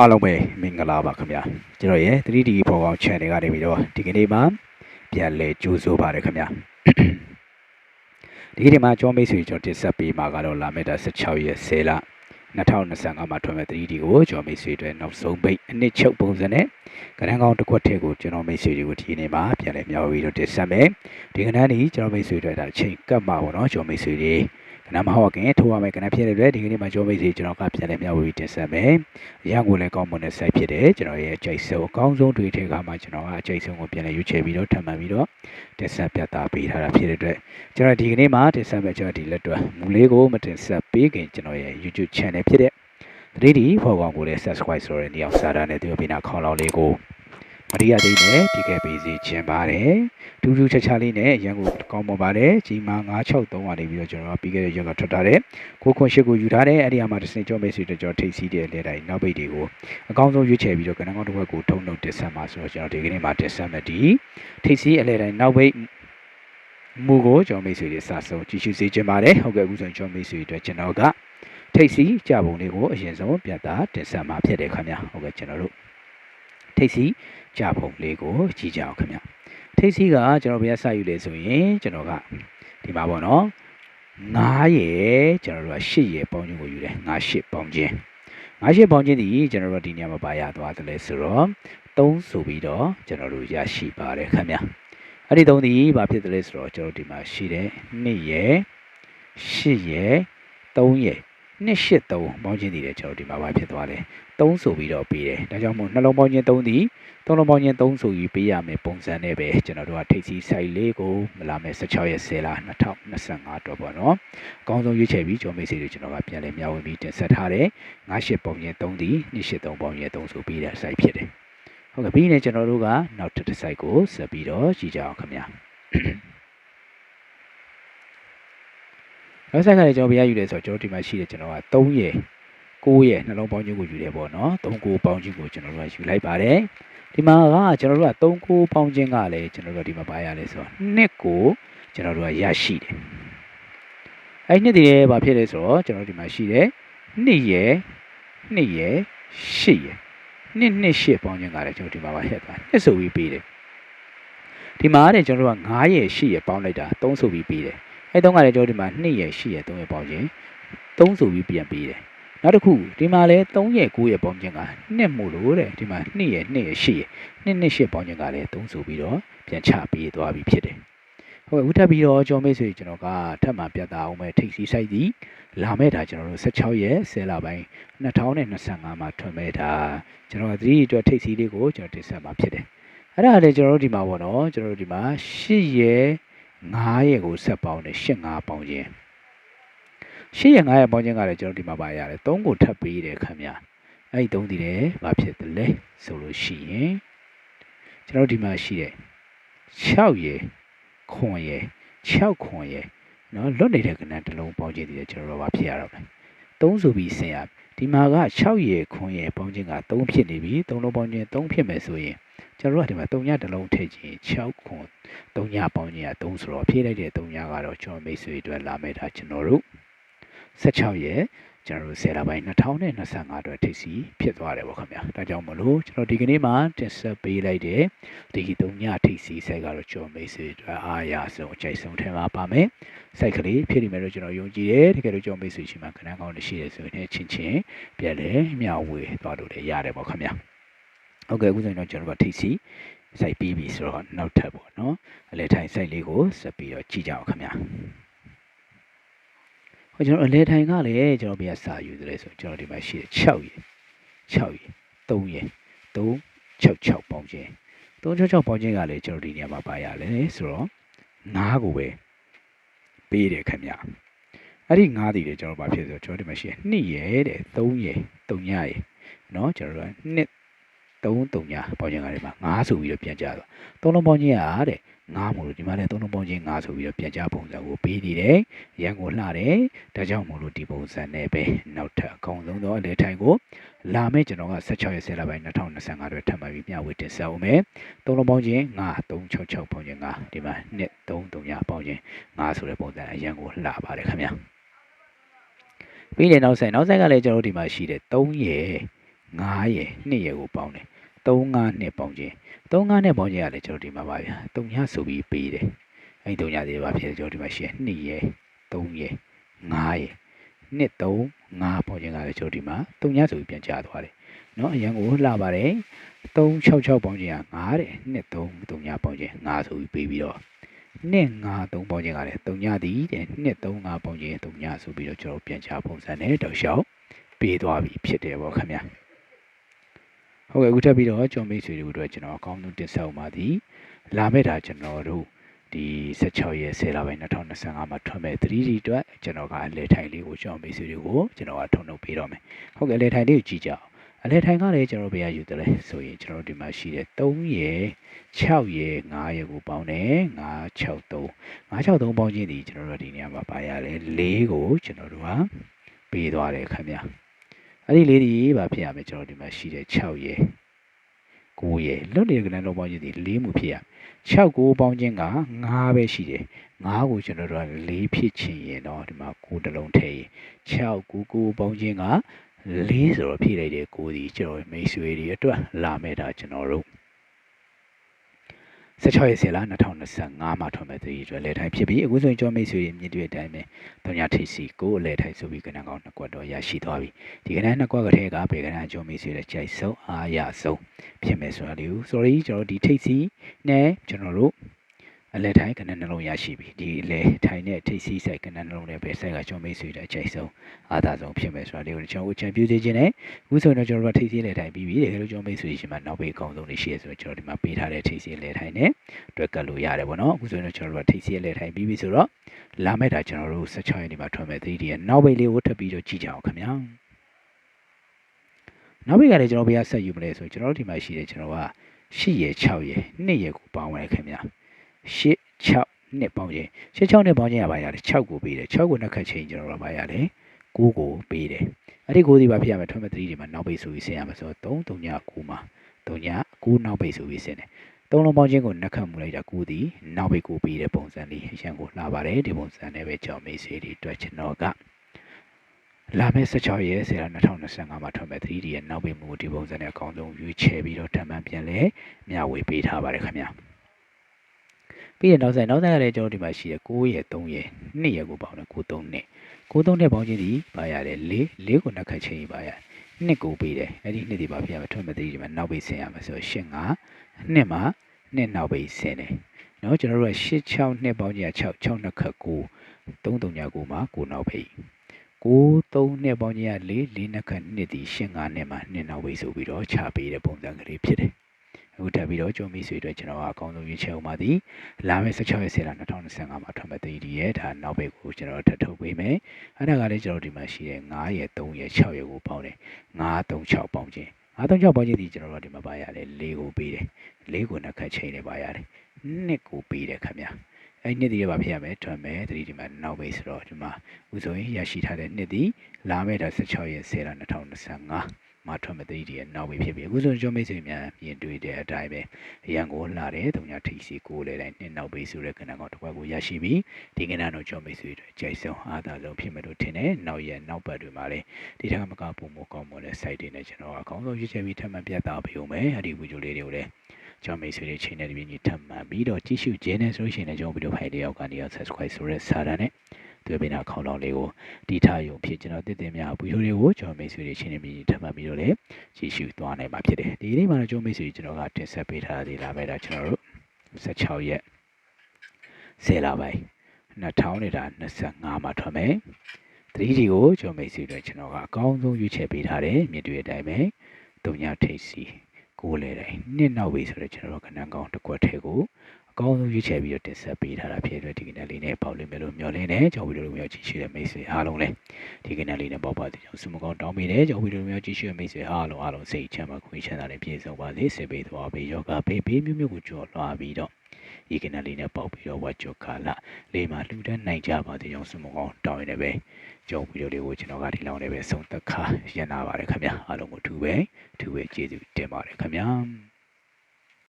အားလုံးပဲမင်္ဂလာပါခင်ဗျာကျွန်တော်ရဲ့ 3D ပေါ်ကောင် channel ကနေပြီးတော့ဒီကနေ့မှပြန်လဲကြိုးဆိုပါရခင်ဗျာဒီကနေ့မှကျွန်တော်မိတ်ဆွေကျွန်တော်တင်ဆက်ပေးမှာကတော့လာမယ့်တာ16ရက်10လ2025မှာထွန်မဲ့ 3D ကိုကျွန်တော်မိတ်ဆွေတွေနောက်ဆုံးပိတ်အနှစ်ချုပ်ပုံစံနဲ့ကဏ္ဍကောင်းတစ်ခွက်ထဲကိုကျွန်တော်မိတ်ဆွေတွေကိုဒီနေ့မှပြန်လဲမြောက်ပြီးတော့တင်ဆက်မယ်ဒီကဏ္ဍนี้ကျွန်တော်မိတ်ဆွေတွေဒါအချိန်ကပ်မှာပေါ့နော်ကျွန်တော်မိတ်ဆွေတွေ ကဏ္ဍမဟုတ်ခင်ထိုးရမယ်ကဏ္ဍဖြစ်တဲ့အတွက်ဒီကနေ့မှကျွန်တော်မိတ်ဆွေကျွန်တော်ကပြန်လဲမြောက်ပြီးတင်ဆက်မယ်အရာကိုလည်းကောင်းမွန်တဲ့ site ဖြစ်တယ်ကျွန်တော်ရဲ့အကြိုက်ဆုံးအကောင်းဆုံးတွေထဲကမှကျွန်တော်ကအကြိုက်ဆုံးကိုပြန်လဲရွေးချယ်ပြီးတော့ထပ်မံပြီးတော့တင်ဆက်ပြသပေးထားတာဖြစ်တဲ့အတွက်ကျွန်တော်ဒီကနေ့မှတင်ဆက်မယ်ကျွန်တော်ဒီလက်တွဲမူလေးကိုမတင်ဆက်ပေးခင်ကျွန်တော်ရဲ့ YouTube channel ဖြစ်တဲ့ 3D ဖော်ကောင်ကိုလည်း subscribe ဆိုတဲ့နေရာစာသားနဲ့ဒီပိနာခေါင်းလောင်းလေးကို မရိယာသိနဲ့ဒီကဲပေးစီခြင်းပါတယ်ဒူးဒူးချာချာလေးနဲ့ရန်ကုန်ကောင်းပါပါတယ်ကြီးမာ963ကနေပြီးတော့ကျွန်တော်ပြီးခဲ့တဲ့ရက်ကထွက်ထားတဲ့ကိုခွန်ရှိကိုယူထားတဲ့အဲ့ဒီအမှာတစ်စင်ကြောမိတ်ဆွေတို့ကျွန်တော်ထိတ်စီးတဲ့လက်တိုင်းနောက်ပိတ်တွေကိုအကောင်းဆုံးရွေးချယ်ပြီးတော့ကဏ္ဍကောင်းတစ်ခွက်ကိုထုံနှုတ်တက်ဆက်မှာဆိုတော့ကျွန်တော်ဒီကနေ့မှာတက်ဆက်မယ်ဒီထိတ်စီးအလဲတိုင်းနောက်ပိတ်မူကိုကျွန်တော်မိတ်ဆွေတွေစဆုံးကြည့်ရှုစေချင်ပါတယ်ဟုတ်ကဲ့အခုဆိုရင်ကျွန်တော်မိတ်ဆွေတွေအတွက်ကျွန်တော်ကထိတ်စီကြပုံလေးကိုအရင်ဆုံးပြတာတင်ဆက်မှာဖြစ်တယ်ခင်ဗျာဟုတ်ကဲ့ကျွန်တော်တို့ ထိတ်စီကြပုံလေးကိုကြည့်ကြအောင်ခင်ဗျာထိတ်စီကကျွန်တော်ဘယ်ကစယူလဲဆိုရင်ကျွန်တော်ကဒီမှာပေါ့နော်9ရယ်ကျွန်တော်တို့က10ရယ်ပေါင်းခြင်းကိုယူတယ်9 10ပေါင်းခြင်း9 10ပေါင်းခြင်းဒီကျွန်တော်တို့ဒီနေရာမှာပါရသွားတယ်လဲဆိုတော့3ဆိုပြီးတော့ကျွန်တော်တို့ရရှိပါတယ်ခင်ဗျာအဲ့ဒီ3ဒီဘာဖြစ်တယ်လဲဆိုတော့ကျွန်တော်ဒီမှာရှိတယ်2ရယ်10ရယ်3ရယ် 283ပေါင်းခြင်းတည်တယ်ကျွန်တော်ဒီမှာပါဖြစ်သွားတယ်3ဆိုပြီးတော့ပေးတယ်ဒါကြောင့်မို့နှလုံးပေါင်းခြင်း3သည်သုံးလုံးပေါင်းခြင်း3ဆိုပြီးပေးရမယ်ပုံစံနဲ့ပဲကျွန်တော်တို့ကထိပ်စီးဆိုင်လေးကိုမလာမယ်16ရက်10လ2025တော့ပေါ့နော်အကောင်းဆုံးရွေးချယ်ပြီးကျွန်တော်မိတ်ဆွေတွေကျွန်တော်ကပြန်လဲမျှဝေပြီးတင်ဆက်ထားတယ်98ပေါင်းခြင်း3သည်283ပေါင်းခြင်း3ဆိုပြီးတဲ့ site ဖြစ်တယ်ဟုတ်ကဲ့ပြီးရင်ကျွန်တော်တို့ကနောက်တစ် site ကိုဆက်ပြီးတော့ကြည့်ကြအောင်ခင်ဗျာ နောက်ဆိုင်ကလည်းကျွန်တော်ဘယ်ရယူလဲဆိုတော့ကျွန်တော်ဒီမှာရှိတယ်ကျွန်တော်က3ရယ်9ရယ်နှလုံးပေါင်းခြင်းကိုယူတယ်ပေါ့နော်3 9ပေါင်းခြင်းကိုကျွန်တော်တို့ကယူလိုက်ပါတယ်ဒီမှာကကျွန်တော်တို့က3 9ပေါင်းခြင်းကလည်းကျွန်တော်တို့ဒီမှာပါရလဲဆိုတော့နှစ်ကိုကျွန်တော်တို့ကရရှိတယ်အဲ့နှစ်တည်းဘာဖြစ်လဲဆိုတော့ကျွန်တော်ဒီမှာရှိတယ်နှစ်ရယ်နှစ်ရယ်ရှစ်ရယ်နှစ်နှစ်ရှစ်ပေါင်းခြင်းကလည်းကျွန်တော်ဒီမှာပါဟက်သွားနှစ်ဆိုပြီးပေးတယ်ဒီမှာတဲ့ကျွန်တော်တို့က9ရယ်8ရယ်ပေါင်းလိုက်တာ3ဆိုပြီးပေးတယ် အဲတုန်းကလည်းကျွန်တော်ဒီမှာ2ရယ်8ရယ်3ရယ်ပေါင်းခြင်း3ဆိုပြီးပြန်ပေးတယ်နောက်တစ်ခုဒီမှာလဲ3ရယ်9ရယ်ပေါင်းခြင်းက2မို့လို့တဲ့ဒီမှာ2ရယ်2ရယ်8ရယ်2နှစ်8ပေါင်းခြင်းကလည်း3ဆိုပြီးတော့ပြန်ချပေးသွားပြီဖြစ်တယ်ဟုတ်ကဲ့ဦးထပ်ပြီးတော့ကြော်မိတ်ဆွေကျွန်တော်ကထပ်မှပြတ်သားအောင်မဲ့ထိပ်စီးဆိုင်စီလာမဲ့ဒါကျွန်တော်တို့16ရက်10လပိုင်း2025မှာထွန်မဲ့ဒါကျွန်တော်3အတွက်ထိပ်စီးလေးကိုကျွန်တော်တင်ဆက်မှာဖြစ်တယ်အဲ့ဒါလည်းကျွန်တော်တို့ဒီမှာပေါ့နော်ကျွန်တော်တို့ဒီမှာ8ရက် 9ရက်ကိုဆက်ပေါင်းတယ်8 5ပေါင်းခြင်း8ရက်9ရက်ပေါင်းခြင်းကလည်းကျွန်တော်ဒီမှာပါရတယ်3ကိုထပ်ပေးတယ်ခင်ဗျအဲ့ဒီ3ဒီလည်းဘာဖြစ်တယ်လဲဆိုလို့ရှိရင်ကျွန်တော်ဒီမှာရှိတယ်6ရက်ခွန်ရက်6ခွန်ရက်နော်လွတ်နေတဲ့ကဏ္ဍတစ်လုံးပေါင်းခြင်းဒီလည်းကျွန်တော်တို့ဘာဖြစ်ရတော့လဲ3ဆိုပြီးဆင်ရဒီမှာက6ရက်ခွန်ရက်ပေါင်းခြင်းက3ဖြစ်နေပြီ3လုံးပေါင်းခြင်း3ဖြစ်မယ်ဆိုရင် ကျွန်တော်တို့ကဒီမှာ3ညတစ်လုံးထည့်ခြင်း6ခွန်3ညပေါင်းခြင်းက3ဆိုတော့ဖြည့်လိုက်တဲ့3ညကတော့ကျွန်တော်မိတ်ဆွေတွေလာမဲ့တာကျွန်တော်တို့16ရက်ကျွန်တော်တို့10လပိုင်း2025အတွက်ထိပ်စီဖြစ်သွားတယ်ပေါ့ခင်ဗျာဒါကြောင့်မလို့ကျွန်တော်ဒီကနေ့မှတင်ဆက်ပေးလိုက်တဲ့ဒီ3ညထိပ်စီဆိုင်ကတော့ကျွန်တော်မိတ်ဆွေတွေအားရဆုံးအချိုက်ဆုံးထဲမှာပါမယ်စိုက်ကလေးဖြစ်နေမယ်လို့ကျွန်တော်ယုံကြည်တယ်တကယ်လို့ကျွန်တော်မိတ်ဆွေရှိမှခဏကောင်းနေရှိတယ်ဆိုရင်ချင်းချင်းပြန်လဲမျှဝေသွားလို့လည်းရတယ်ပေါ့ခင်ဗျာ ဟုတ်ကဲ့အခုဆိုရင်တော့ကျွန်တော်တို့ထိပ်စီစိုက်ပြီးပြီဆိုတော့နောက်ထပ်ပေါ့နော်အလဲထိုင်စိုက်လေးကိုဆက်ပြီးတော့ကြည့်ကြအောင်ခင်ဗျာဟိုကျွန်တော်အလဲထိုင်ကလည်းကျွန်တော်ပြစာယူတယ်ဆိုကျွန်တော်ဒီမှာရှိတယ်6ရယ်6ရယ်3ရယ်3 6 6ပေါင်းခြင်း366ပေါင်းခြင်းကလည်းကျွန်တော်ဒီနေရာမှာပါရတယ်ဆိုတော့9ကိုပဲပေးတယ်ခင်ဗျအဲ့ဒီ9တည်တယ်ကျွန်တော်ဘာဖြစ်ဆိုကျွန်တော်ဒီမှာရှိတယ်2ရယ်တဲ့3ရယ်3ညရယ်เนาะကျွန်တော်တို့2 3 3ညပေါင်းခြင်းကလည်းမှာ9ဆိုပြီးတော့ပြန်ကြတော့သုံးလုံးပေါင်းခြင်းကတဲ့9မို့လို့ဒီမှာလည်းသုံးလုံးပေါင်းခြင်း9ဆိုပြီးတော့ပြန်ကြပုံစံကိုပေးနေတယ်ရန်ကိုလှတယ်ဒါကြောင့်မို့လို့ဒီပုံစံနဲ့ပဲနောက်ထပ်အကောင်းဆုံးသောအလဲထိုင်ကိုလာမယ့်ကျွန်တော်က16ရက်10လပိုင်း2025အတွက်ထပ်မံပြီးမျှဝေတင်ဆက်အောင်မယ်သုံးလုံးပေါင်းခြင်း9 366ပေါင်းခြင်း9ဒီမှာ2 3 3ညပေါင်းခြင်း9ဆိုတဲ့ပုံစံအရန်ကိုလှပါတယ်ခင်ဗျာပြီးရင်နောက်ဆိုင်နောက်ဆိုင်ကလည်းကျွန်တော်တို့ဒီမှာရှိတယ်3ရယ်9 9ရယ်2ရယ်ကိုပေါင်းတယ် 3-5နှစ်ပေါင်ချင်း3-5နှစ်ပေါင်ချင်းကလည်းကျွန်တော်ဒီမှာပါဗျာ3ညဆိုပြီးပေးတယ်အဲ့ဒီ3ညတွေပါဖြစ်ကျွန်တော်ဒီမှာရှိရ2ရယ်3ရယ်5ရယ်နှစ်3 5ပေါင်ချင်းကလည်းကျွန်တော်ဒီမှာ3ညဆိုပြီးပြန်ချသွားတယ်နော်အရန်ကိုလှပါတယ်366ပေါင်ချင်းက5တဲ့နှစ်3 3ညပေါင်ချင်း5ဆိုပြီးပေးပြီးတော့နှစ်53ပေါင်ချင်းကလည်း3ညသည်တဲ့နှစ်35ပေါင်ချင်း3ညဆိုပြီးတော့ကျွန်တော်ပြန်ချပုံစံနဲ့တောက်လျှောက်ပေးသွားပြီဖြစ်တယ်ဗောခင်ဗျာ ဟုတ်ကဲ့အခုထပ်ပြီးတော့ကျွန်တော်မိတ်ဆွေတို့အတွက်ကျွန်တော်အကောင်းဆုံးတင်ဆက်အောင်ပါသည်လာမယ့်တာကျွန်တော်တို့ဒီ16ရက်10လပိုင်း2025မှာထွက်မဲ့ 3D အတွက်ကျွန်တော်ကအလဲထိုင်လေးကိုကျွန်တော်မိတ်ဆွေတွေကိုကျွန်တော်ကထုံနှုတ်ပေးတော့မယ်ဟုတ်ကဲ့အလဲထိုင်လေးကိုကြည့်ကြအောင်အလဲထိုင်ကလည်းကျွန်တော်ဘယ်ရယူတယ်လဲဆိုရင်ကျွန်တော်ဒီမှာရှိတဲ့3ရယ်6ရယ်9ရယ်ကိုပေါင်းတယ်963 963ပေါင်းခြင်းဒီကျွန်တော်တို့ဒီနေရာမှာပါရတယ်4ကိုကျွန်တော်တို့ကပေးသွားတယ်ခင်ဗျာ အဲ့ဒီလေးဒီပါဖြစ်ရမယ်ကျွန်တော်ဒီမှာရှိတဲ့6ရယ်9ရယ်လွတ်လျက်ကနန်းလုံးပေါင်းခြင်းဒီ4မှုဖြစ်ရ6ကိုပေါင်းခြင်းက9ပဲရှိတယ်9ကိုကျွန်တော်တို့က4ဖြစ်ချင်ရင်တော့ဒီမှာ9တလုံးထည့်ရင်6 9 9ပေါင်းခြင်းက4ဆိုတော့ဖြည့်လိုက်တဲ့9ဒီကျွန်တော်မိတ်ဆွေတွေအတွက်လာမဲ့တာကျွန်တော်တို့ 16ရက်10လ2025မှာထွက်မဲ့သူတွေအတွက်လဲထိုင်ဖြစ်ပြီးအခုဆိုရင်ကျော်မိတ်ဆွေတွေမြင့်တွေ့အတိုင်းပဲတုံညာထိပ်စီကိုလဲထိုင်ဆိုပြီးကဏ္ဍကောင်းနှစ်ကွက်တော့ရရှိသွားပြီဒီကဏ္ဍနှစ်ကွက်ကတည်းကဘေကဏ္ဍကျော်မိတ်ဆွေတွေကြိုက်ဆုံးအားရဆုံးဖြစ်မယ်ဆိုတာလေးကို sorry ကျွန်တော်ဒီထိပ်စီနဲ့ကျွန်တော်တို့ အလဲထိုင်ကဏ္ဍနှလုံးရရှိပြီဒီအလဲထိုင်နဲ့ထိပ်စီးဆိုင်ကဏ္ဍနှလုံးနဲ့ပဲဆိုင်ကကျော်မိတ်ဆွေတွေအချိတ်ဆုံးအားသာဆုံးဖြစ်မယ်ဆိုတာလေးကိုကျွန်တော်ချန်ပြူစေခြင်းနဲ့အခုဆိုရင်တော့ကျွန်တော်တို့ထိပ်စီးလဲထိုင်ပြီးပြီတကယ်လို့ကျော်မိတ်ဆွေရှင်မှာနောက်ဘေးအကောင်းဆုံးလေးရှိရဆိုတော့ကျွန်တော်ဒီမှာပေးထားတဲ့ထိပ်စီးလဲထိုင်နဲ့တွက်ကတ်လို့ရတယ်ပေါ့နော်အခုဆိုရင်တော့ကျွန်တော်တို့ထိပ်စီးလဲထိုင်ပြီးပြီဆိုတော့လာမယ့်တာကျွန်တော်တို့16ရက်နေ့မှာထွက်မဲ့ 3D ရဲ့နောက်ဘေးလေးကိုထပ်ပြီးတော့ကြည့်ကြအောင်ခင်ဗျာနောက်ဘေးကလည်းကျွန်တော်ဘယ်ကဆက်ယူမလဲဆိုရင်ကျွန်တော်တို့ဒီမှာရှိတယ်ကျွန်တော်က8ရယ်6ရယ်2ရယ်ကိုပေါင်းရတယ်ခင်ဗျာ 8 6နှစ်ပေါင်းခြင်း8 6နှစ်ပေါင်းခြင်းရပါရတယ်6ကိုပေးတယ်6ကိုနှစ်ခတ်ချင်းကျွန်တော်တို့ပါရတယ်9ကိုပေးတယ်အဲ့ဒီ9ဒီပါဖြစ်ရမယ်ထွက်မဲ့3ဒီမှာနောက်ပိတ်ဆိုပြီးဆင်ရမယ်ဆိုတော့3 3ည9မှာ3ည9နောက်ပိတ်ဆိုပြီးဆင်တယ်သုံးလုံးပေါင်းခြင်းကိုနှက်ခတ်မှုလိုက်တာ9ဒီနောက်ပိတ်ကိုပေးတဲ့ပုံစံလေးရန်ကိုလှပါတယ်ဒီပုံစံနဲ့ပဲကြောင်မေးစေးတွေတွေ့ကျွန်တော်ကလာမယ့်16ရက်10လ2025မှာထွက်မဲ့ 3D ရဲ့နောက်ပိတ်မှုဒီပုံစံနဲ့အကောင်းဆုံးရွေးချယ်ပြီးတော့တမန်ပြန်လဲမျှဝေပေးထားပါတယ်ခင်ဗျာ ပြီးရင်နောက်ဆိုင်နောက်ဆိုင်ကလည်းကျွန်တော်ဒီမှာရှိတယ်9ရက်3ရက်2ရက်ကိုပေါင်းတယ်9 3နဲ့9 3နဲ့ပေါင်းခြင်းဒီပါရတယ်4 4ကိုနှစ်ခတ်ချင်းပါရနှစ်ကိုပေးတယ်အဲ့ဒီနှစ်ဒီပါပြရမယ်ထွက်မဲ့3ဒီမှာနောက်ပိတ်ဆင်ရမယ်ဆိုတော့8 5နှစ်မှာနှစ်နောက်ပိတ်ဆင်တယ်နော်ကျွန်တော်တို့က8 6နှစ်ပေါင်းခြင်းက6 6နှစ်ခတ်9 3 3ည9မှာ9နောက်ပိတ်9 3နှစ်ပေါင်းခြင်းက4 4နှစ်ခတ်နှစ်ဒီ8 5နှစ်မှာနှစ်နောက်ပိတ်ဆိုပြီးတော့ခြာပေးတဲ့ပုံစံကလေးဖြစ်တယ် အခုတက်ပြီးတော့ကြုံမိဆွေအတွက်ကျွန်တော်ကအကောင်းဆုံးရွေးချယ်အောင်ပါသည်လာမယ့်16ရက်10လ2025မှာထွက်မဲ့တည်တည်ရဲ့ဒါနောက်ဘက်ကိုကျွန်တော်ထပ်ထုတ်ပေးမယ်အဲ့ဒါကလည်းကျွန်တော်ဒီမှာရှိတဲ့9ရက်3ရက်6ရက်ကိုပေါင်းတယ်9 3 6ပေါင်းခြင်း9 3 6ပေါင်းခြင်းဒီကျွန်တော်တို့ဒီမှာပါရတယ်4ကိုပေးတယ်4ကိုနှစ်ခတ်ချိန်နဲ့ပါရတယ်2ကိုပေးတယ်ခင်ဗျာအဲ့နှစ်ဒီရပါဖြစ်ရမယ်ထွက်မယ်တတိဒီမှာနောက်ဘေးဆိုတော့ဒီမှာဥဆိုရင်ရရှိထားတဲ့နှစ်ဒီလာမယ့်ဒါ16ရက်10လ2025 မှာထွက်မသိတဲ့နောက်ပဲဖြစ်ပြီအခုဆိုကျွန်တော်မိတ်ဆွေများမြင်တွေ့တဲ့အတိုင်းပဲအရန်ကိုလှတယ်တုံညာထိစီကိုလည်းတိုင်းနှစ်နောက်ပဲဆိုတဲ့ကဏ္ဍကောင်တစ်ခွက်ကိုရရှိပြီဒီကဏ္ဍတော့ကျွန်တော်မိတ်ဆွေတွေကြိုက်ဆုံးအားသာဆုံးဖြစ်မယ်လို့ထင်တယ်နောက်ရက်နောက်ပတ်တွေမှာလည်းဒီထက်ကမကပုံမကောင်းမတဲ့ site တွေနဲ့ကျွန်တော်အကောင်းဆုံးရွေးချယ်ပြီးထပ်မံပြသပေးဦးမယ်အဲ့ဒီဗီဒီယိုလေးတွေကိုလည်းကျွန်တော်မိတ်ဆွေတွေချိန်နဲ့တပြင်းကြီးထပ်မံပြီးတော့ကြည့်ရှုခြင်းနဲ့ဆိုလို့ရှိရင်လည်းကျွန်တော်ဗီဒီယိုဖိုင်လေးရောက်ကနေ subscribe ဆိုတဲ့စာတန်းနဲ့ တွေ့ပေးတာခေါင်းလောင်းလေးကိုတီထားရုံဖြစ်ကျွန်တော်တည်တည်များဗီဒီယိုတွေကိုကျွန်တော်မိတ်ဆွေတွေချင်းနေပြီးထပ်မှတ်ပြီးတော့လည်းကြည့်ရှုသွားနိုင်မှာဖြစ်တယ်ဒီနေ့မှာတော့ကျွန်တော်မိတ်ဆွေကျွန်တော်ကတင်ဆက်ပေးထားသေးလာပဲဒါကျွန်တော်တို့16ရက်10လပိုင်း2025မှာထွက်မယ် 3D ကိုကျွန်တော်မိတ်ဆွေတွေကျွန်တော်ကအကောင်းဆုံးရွေးချယ်ပေးထားတယ်မြင်တွေ့တဲ့အတိုင်းပဲတုံညာထိတ်စီကိုလေတိုင်းနှစ်နောက်ပြီဆိုတော့ကျွန်တော်တို့ခဏကောင်းတစ်ကွက်ထဲကိုအ ကောင်းဆုံးရွေးချယ်ပြီးတော့တင်ဆက်ပေးထားတာဖြစ်တဲ့ဒီကနေ့လေးနဲ့ပေါက်လိမ့်မယ်လို့မျှော်လင့်တယ်ကျွန်တော်ဗီဒီယိုလိုမျိုးကြည့်ရှုတဲ့မိတ်ဆွေအားလုံးလည်းဒီကနေ့လေးနဲ့ပေါက်ပါစေကျွန်တော်ဆုမကောင်းတောင်းပေးတယ်ကျွန်တော်ဗီဒီယိုလိုမျိုးကြည့်ရှုတဲ့မိတ်ဆွေအားလုံးအားလုံးစိတ်ချမ်းသာခွင့်ချမ်းသာနဲ့ပြည့်စုံပါစေစေပေးသွားပေးယောဂဘေးဘေးမျိုးမျိုးကိုကြော်လွှားပြီးတော့ဒီကနေ့လေးနဲ့ပေါက်ပြီးတော့ဝတ်ချောခါလာလေးမှာလူတန်းနိုင်ကြပါစေကျွန်တော်ဆုမကောင်းတောင်းရနေပဲကျွန်တော်ဗီဒီယိုလေးကိုကျွန်တော်ကဒီလောက်နဲ့ပဲဆုံးသက်ခါရန်နာပါတယ်ခင်ဗျာအားလုံးကိုထူပဲထူပဲကျေးဇူးတင်ပါတယ်ခင်ဗျာ